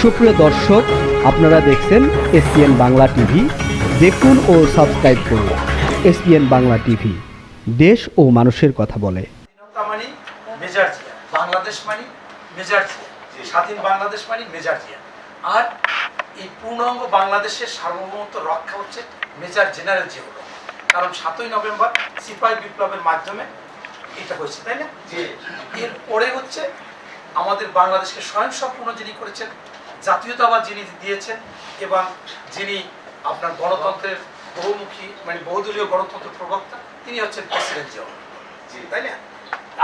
সুপ্রিয় দর্শক আপনারা দেখছেন এসপিএন বাংলা টিভি। দেখুন ও সাবস্ক্রাইব করুন এসপিএন বাংলা টিভি। দেশ ও মানুষের কথা বলে। মানি মেজর জিয়া বাংলাদেশ মানি মেজর জিয়া স্বাধীন বাংলাদেশ মানি মেজর জিয়া আর এই পূর্ণাঙ্গ বাংলাদেশের সার্বভৌমত্ব রক্ষা হচ্ছে মেজর জেনারেল জিয়াউর রহমান। কারণ সাতই নভেম্বর সিপাহী বিপ্লবের মাধ্যমে এটা হয়েছে তাই না? এর পরে হচ্ছে আমাদের বাংলাদেশকে স্বয়ংসম্পূর্ণ যিনি করেছেন জাতীয়তাবাদ যিনি দিয়েছেন এবং যিনি আপনার গণতন্ত্রের বহুমুখী মানে বহুদলীয় গণতন্ত্র প্রবক্তা তিনি হচ্ছেন প্রেসিডেন্ট জিয়াউর রহমান। তাই না?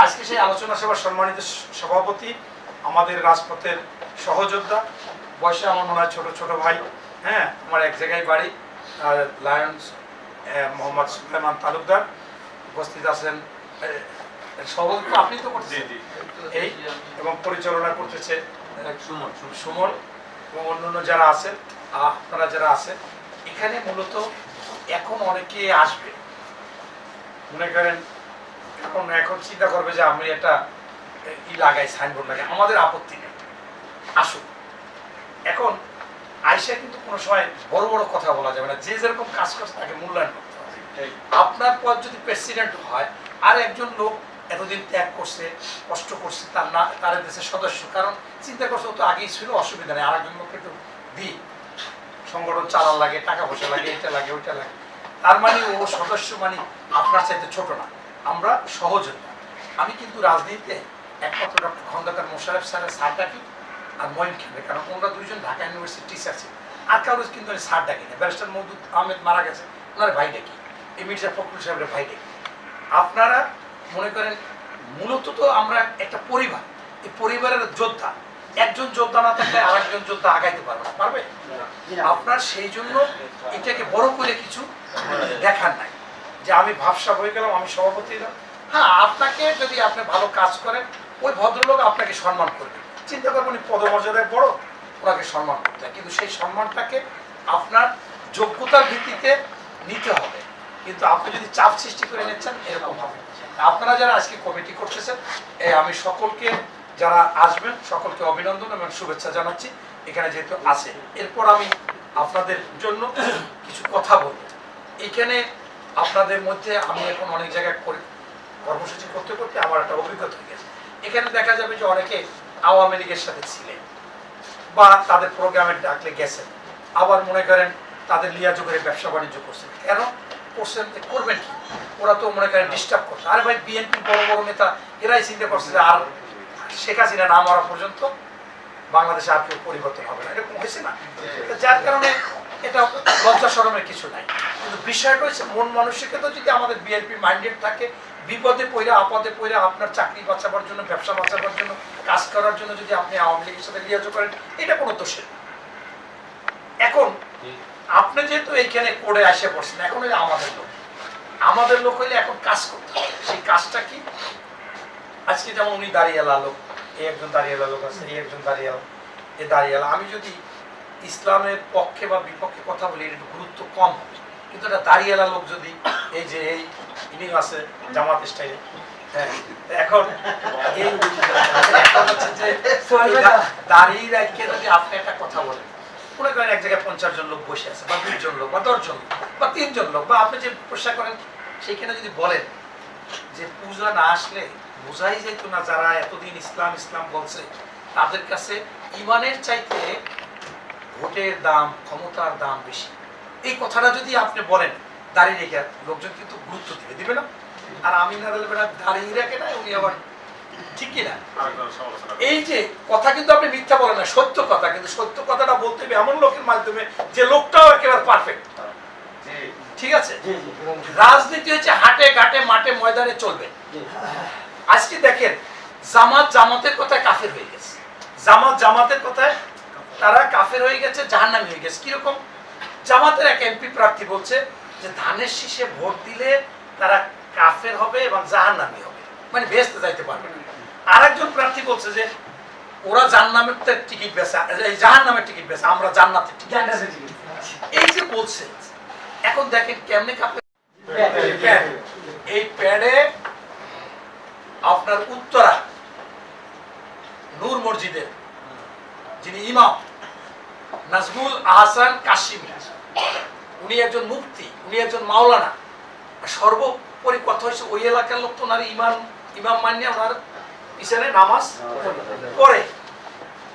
আজকে সেই আলোচনা সভার সম্মানিত সভাপতি আমাদের রাজপথের সহযোদ্ধা বয়সে আমার মনে হয় ছোট ছোট ভাই হ্যাঁ আমার এক জায়গায় বাড়ি আর লায়ন্স মোহাম্মদ সুলেমান তালুকদার উপস্থিত আছেন সভাপতি আপনি তো করছেন এই এবং পরিচালনা করতেছে সুমন এবং অন্যান্য যারা আছেন আপনারা যারা আছেন এখানে মূলত এখন অনেকে আসবে। মনে করেন এখন এখন চিন্তা করবে যে আমি একটা ই লাগাই সাইনবোর্ড লাগাই আমাদের আপত্তি নেই। আসুক এখন আইসা কিন্তু কোনো সময় বড় বড় কথা বলা যাবে না। যে যেরকম কাজ করছে তাকে মূল্যায়ন করতে হবে। আপনার পর যদি প্রেসিডেন্ট হয় আর একজন লোক এতদিন ত্যাগ করছে, কষ্ট করছে, তার না, তার দেশের সদস্য। কারণ চিন্তা করছে তো আগেই ছিল, অসুবিধা নেই। আর একজন লোককে একটু দিই। সংগঠন চালান লাগে, টাকা পয়সা লাগে, এটা লাগে, ওইটা লাগে। তার মানে ও সদস্য মানে আপনার চাইতে ছোট না। আমরা সহযোদ্ধা। আমি কিন্তু রাজনীতিতে একমাত্র ডক্টর খন্দকার মোশারফ স্যারের স্যার ডাকি আর মঈন খানের কারণ ওনারা দুইজন ঢাকা ইউনিভার্সিটি টিচার ছিল। আর কারও কিন্তু আমি স্যার ডাকি না। ব্যারিস্টার মৌদুদ আহমেদ মারা গেছে। ওনার ভাই ডাকি। এই মির্জা ফখরুল সাহেবের ভাই ডাকি। আপনারা মনে করেন, মূলত তো আমরা একটা পরিবার। এই পরিবারের যোদ্ধা। একজন যোদ্ধা না থাকলে আরেকজন যোদ্ধা আগাইতে পারবে না। পারবে? আপনার সেই জন্য এটাকে বড় করে কিছু দেখার নাই। যে আমি ভাবসা হয়ে গেলাম, আমি সভাপতি হলাম। হ্যাঁ আপনাকে যদি আপনি ভালো কাজ করেন, ওই ভদ্রলোক আপনাকে সম্মান করবে। চিন্তা করবেন উনি পদমর্যাদায় বড়, ওনাকে সম্মান করতে হয়। কিন্তু সেই সম্মানটাকে আপনার যোগ্যতার ভিত্তিতে নিতে হবে। কিন্তু আপনি যদি চাপ সৃষ্টি করে নিচ্ছেন, এরকম হবে আপনারা যারা আজকে কমিটি করতেছেন আমি সকলকে যারা আসবেন, সকলকে অভিনন্দন এবং শুভেচ্ছা জানাচ্ছি। এখানে যেহেতু আছে, এরপর আমি আপনাদের জন্য কিছু কথা বলব। এখানে আপনাদের মধ্যে আমি এখন অনেক জায়গায় করে, কর্মসূচি করতে করতে আমার একটা অভিজ্ঞতা হয়ে গেছে। এখানে দেখা যাবে যে অনেকে আওয়ামী লীগের সাথে ছিলেন বা তাদের প্রোগ্রামে ডাকলে গেছেন আবার মনে করেন তাদের লিয়াজো করে ব্যবসা বাণিজ্য করছেন কেন? করছেন এ করবেন কি? ওরা তো মনে করেন ডিস্টার্ব করছে। আরে ভাই বিএনপি বড় বড় নেতা, এরাই চিন্তা করছে যে আর শেখ হাসিনা না মরা পর্যন্ত বাংলাদেশে আর কেউ পরিবর্তন হবে না। এরকম হয়েছে না? তো যার কারণে এটা লজ্জা সরমের কিছু নাই। কিন্তু বিষয়টা হচ্ছে, মন মানসিকতা যদি আমাদের বিএনপি মাইন্ডেড থাকে, বিপদে পড়ে, আপদে পড়ে আপনার চাকরি বাঁচাবার জন্য, ব্যবসা বাঁচাবার জন্য, কাজ করার জন্য যদি আপনি আওয়ামী লীগের সাথে লিয়াজো করেন, এটা কোনো দোষের। এখন আপনি যেহেতু এইখানে করে আসে পড়ছেন এখন হইলে আমাদের লোক। আমাদের লোক হইলে এখন কাজ করতে হবে। সেই কাজটা কি? আজকে যেমন উনি দাঁড়িয়েলা লোক এই একজন দাঁড়িয়েলা লোক আছে এই একজন দাঁড়িয়েলা এ দাঁড়িয়েলা। আমি যদি ইসলামের পক্ষে বা বিপক্ষে কথা বলি এর একটু গুরুত্ব কম হবে। কিন্তু এটা দাঁড়িয়েলা লোক যদি এই যে এই ইনি আছে জামাত স্টাইলে হ্যাঁ এখন এই এখন হচ্ছে যে দাঁড়িয়ে যদি আপনি একটা কথা বলেন মনে করেন এক জায়গায় পঞ্চাশ জন লোক বসে আছে, বা দুইজন লোক, বা দশজন লোক, বা তিনজন লোক, বা আপনি যে পোশাক করেন, সেইখানে যদি বলেন যে পূজা না আসলে বোঝাই যেত না যারা এতদিন ইসলাম ইসলাম বলছে, তাদের কাছে ইমানের চাইতে ভোটের দাম, ক্ষমতার দাম বেশি। এই কথাটা যদি আপনি বলেন, দাঁড়িয়ে রেখে লোকজন কিন্তু গুরুত্ব দিবে দিবে না। আর আমি না দাঁড়িয়ে রাখে না উনি আবার ঠিক কিনা এই যে কথা কিন্তু আপনি মিথ্যা বলেন না সত্য কথা কিন্তু সত্য কথাটা বলতে হবে এমন লোকের মাধ্যমে যে লোকটাও একেবারে পারফেক্ট ঠিক আছে? রাজনীতি হচ্ছে হাটে ঘাটে মাঠে ময়দানে চলবে। আজকে দেখেন জামাত জামাতের কথায় কাফের হয়ে গেছে। জামাত জামাতের কথায় তারা কাফের হয়ে গেছে জাহান্নামী হয়ে গেছে। কীরকম? জামাতের এক এমপি প্রার্থী বলছে যে ধানের শীষে ভোট দিলে তারা কাফের হবে এবং জাহান্নামী হবে। মানে ভেস্তে যাইতে পারবে না। আরেকজন প্রার্থী বলছে যে ওরা জাহান্নামের টিকিট বেচে এই জাহান্নামের টিকিট বেচে আমরা জান্নাতের টিকিট এই যে বলছে এখন দেখেন কেমনে কাপে এই প্যাডে। আপনার উত্তরা নূর মসজিদের যিনি ইমাম নাজমুল আহসান কাশিমি। উনি একজন মুক্তি উনি একজন মাওলানা। সর্বোপরি কথা হয়েছে ওই এলাকার লোক তো ওনার ইমাম ইমাম মানিয়ে ওনার পিছনে নামাজ পড়ে।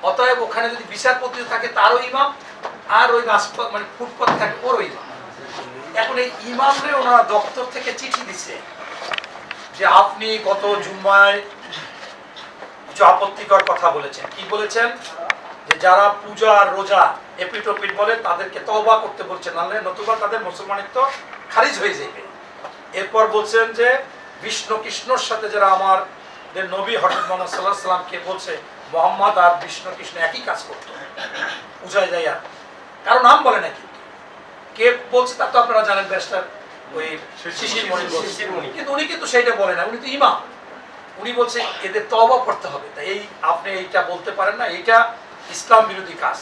অতএব ওখানে যদি বিচারপতি থাকে, তারও ইমাম, আর ওই রাজপথ মানে ফুটপথ থাকে, ওরও ইমাম। এখন এই ইমামরে ওনারা দপ্তর থেকে চিঠি দিছে যে আপনি গত জুম্মায় কিছু আপত্তিকর কথা বলেছেন। কি বলেছেন? যে যারা পূজা আর রোজা, এপিটোপিট বলে তাদেরকে তওবা করতে বলছেন নাহলে নতুবা তাদের মুসলমানিত্ব খারিজ হয়ে যাবে এরপর বলছেন যে, বিষ্ণু কৃষ্ণর সাথে যারা আমার যে নবী হঠাৎ মোহাম্মদ সাল্লাহ সাল্লামকে বলছে মোহাম্মদ আর বিষ্ণু কৃষ্ণ একই কাজ করতো। পূজায় যাইয়া কারও নাম বলে না কিন্তু। কে বলছে তা তো আপনারা জানেন ব্যাসটার ওই শিশির মণি বলছে। শিশিরমণি। কিন্তু উনি কিন্তু সেইটা বলে না উনি তো ইমাম। উনি বলছে এদের তওবা করতে হবে। তাই এই আপনি এইটা বলতে পারেন না এটা ইসলাম বিরোধী কাজ।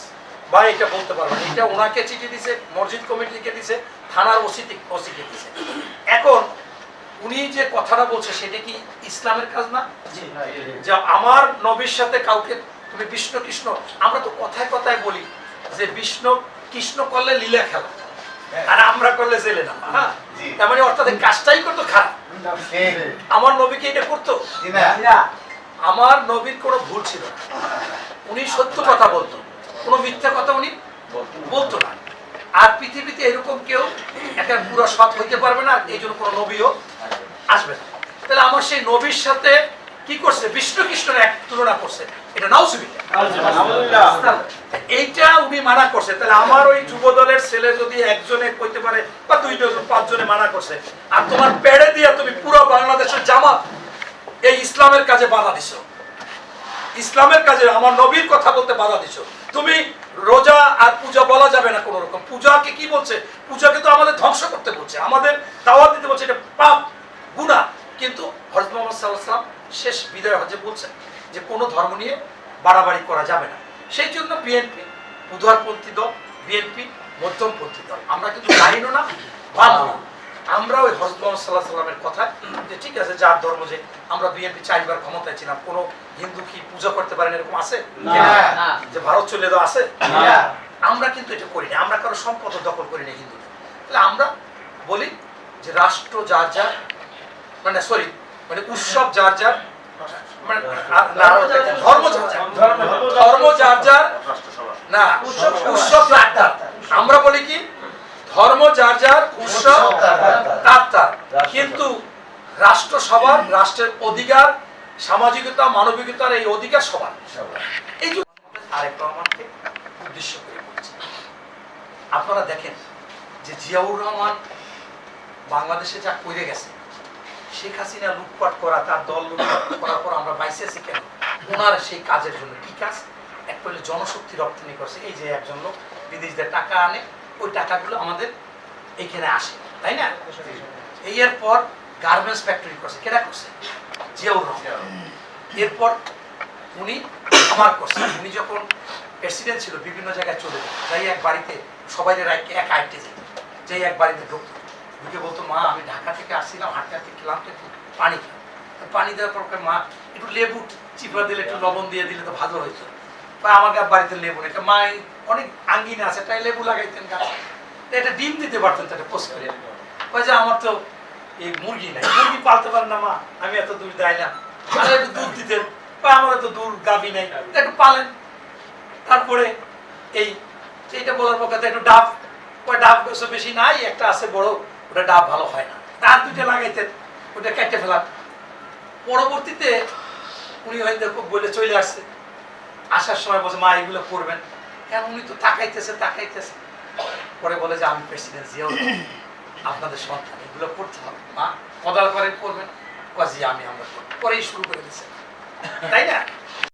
বা এটা বলতে পারবেন। এটা ওনাকে চিঠি দিছে মসজিদ কমিটিকে দিছে থানার ওসি ওসিকে দিছে। এখন উনি যে কথাটা বলছে সেটা কি ইসলামের কাজ না? যে আমার নবীর সাথে কাউকে তুমি বিষ্ণু কৃষ্ণ আমরা তো কথায় কথায় বলি যে বিষ্ণু কৃষ্ণ করলে লীলা খেলা আর আমরা করলে জেলে না। হ্যাঁ তার মানে অর্থাৎ কাজটাই করতো খারাপ। আমার নবীকে এটা করতো? আমার নবীর কোনো ভুল ছিল না। উনি সত্য কথা বলতো। কোনো মিথ্যা কথা উনি বলতো না। আর পৃথিবীতে এরকম কেউ একটা পুরো সৎ হইতে পারবে না এই জন্য কোনো নবীও আসবে না। তাহলে আমার সেই নবীর সাথে কি করছে? বিষ্ণু কৃষ্ণের এক তুলনা করছে। এটা নাউজুবিল্লাহ। এইটা উনি মানা করছে। তাহলে আমার ওই যুব দলের ছেলে যদি একজনে কইতে পারে বা দুই ডজন পাঁচজনে মানা করছে আর তোমার পেড়ে দিয়ে তুমি পুরো বাংলাদেশের জামাত এই ইসলামের কাজে বাধা দিছো। ইসলামের কাজে আমার নবীর কথা বলতে বাধা দিছো। তুমি রোজা আর পূজা বলা যাবে না কোনো রকম পূজাকে কি বলছে? পূজাকে তো আমাদের ধ্বংস করতে বলছে। আমাদের দাওয়াত দিতে বলছে। এটা পাপ গুণা কিন্তু হজরত মোহাম্মদ সাল্লাহ শেষ বিদায় হজে বলছেন যে কোনো ধর্ম নিয়ে বাড়াবাড়ি করা যাবে না। সেই জন্য বিএনপি, উদারপন্থী দল, বিএনপি, মধ্যমপন্থী দল, আমরা কিন্তু জানিও না না। আমরা ওই হজরত মোহাম্মদ সাল্লাহ সাল্লামের কথা ঠিক আছে যার ধর্ম যে আমরা বিএনপি চারবার ক্ষমতায় ছিলাম কোনো হিন্দু কি পূজা করতে পারেন এরকম আছে? যে ভারত চলে তো আছে? আমরা কিন্তু এটা করি না আমরা কারও সম্পদ দখল করি না হিন্দুদের। তাহলে আমরা বলি যে রাষ্ট্র যার যার মানে সরি মানে উৎসব যার যার মানে ধর্ম যার যার। না উৎসব। আমরা বলি কি? ধর্ম যার যার উৎসব তার তার। কিন্তু রাষ্ট্র সবার, রাষ্ট্রের অধিকার, সামাজিকতা, মানবিকতার এই অধিকার সবার। এই উদ্দেশ্য করে বলছি। আপনারা দেখেন যে জিয়াউর রহমান বাংলাদেশে যা করে গেছে, শেখ হাসিনা লুটপাট করা, তার দল লুটপাট করার পর আমরা বাইসে আছি কেন? ওনার সেই কাজের জন্য কি কাজ? এক করলে জনশক্তি রপ্তানি করছে। এই যে একজন লোক বিদেশদের টাকা আনে, ওই টাকাগুলো আমাদের এখানে আসে, তাই না? এই এর পর গার্মেন্টস ফ্যাক্টরি করছে। কেনা করছে? জিয়াউর রহমান। এরপর উনি আমার করছে উনি যখন প্রেসিডেন্ট ছিল বিভিন্ন জায়গায় চলে যেত যাই এক বাড়িতে সবাই এক আইটে যেত যেই এক বাড়িতে ঢুকতো। ঢুকে বলতো মা আমি ঢাকা থেকে আসছিলাম হাঁটতে হাঁটতে খেলাম একটু পানি তো পানি দেওয়ার পর মা একটু লেবু চিপা দিলে একটু লবণ দিয়ে দিলে তো ভালো হইতো। বা আমার গা- বাড়িতে লেবু নেই। মা অনেক আঙ্গিনা আছে তাই লেবু লাগাইতেন গাছে। এটা ডিম দিতে পারতেন তো একটা পোস্ট করে। কয় যে আমার তো এই মুরগি নাই। মুরগি পালতে পারেন না মা, আমি এত দূর যাইলাম আর একটু দুধ দিতেন। বা আমার এত দূর গাবি নাই। একটু পালেন। তারপরে এই এইটা বলার পর কথা একটু ডাব। ওই ডাব গাছও বেশি নাই, একটা আছে বড়, ওটা ডাব ভালো হয় না। তার দুইটা লাগাইতেন, ওটা কেটে ফেলাম পরবর্তীতে উনি হয়তো খুব বলে চলে আসছে। আসার সময় বলছে, মা, এগুলো করবেন। হ্যাঁ উনি তো তাকাইতেছে তাকাইতেছে। পরে বলে যে, আমি প্রেসিডেন্ট আপনাদের সন্তান। এগুলো করতে হবে। মা কদাল করেন, করবেন। কাজে আমি আমরা। পরেই শুরু করে দিচ্ছে তাই না?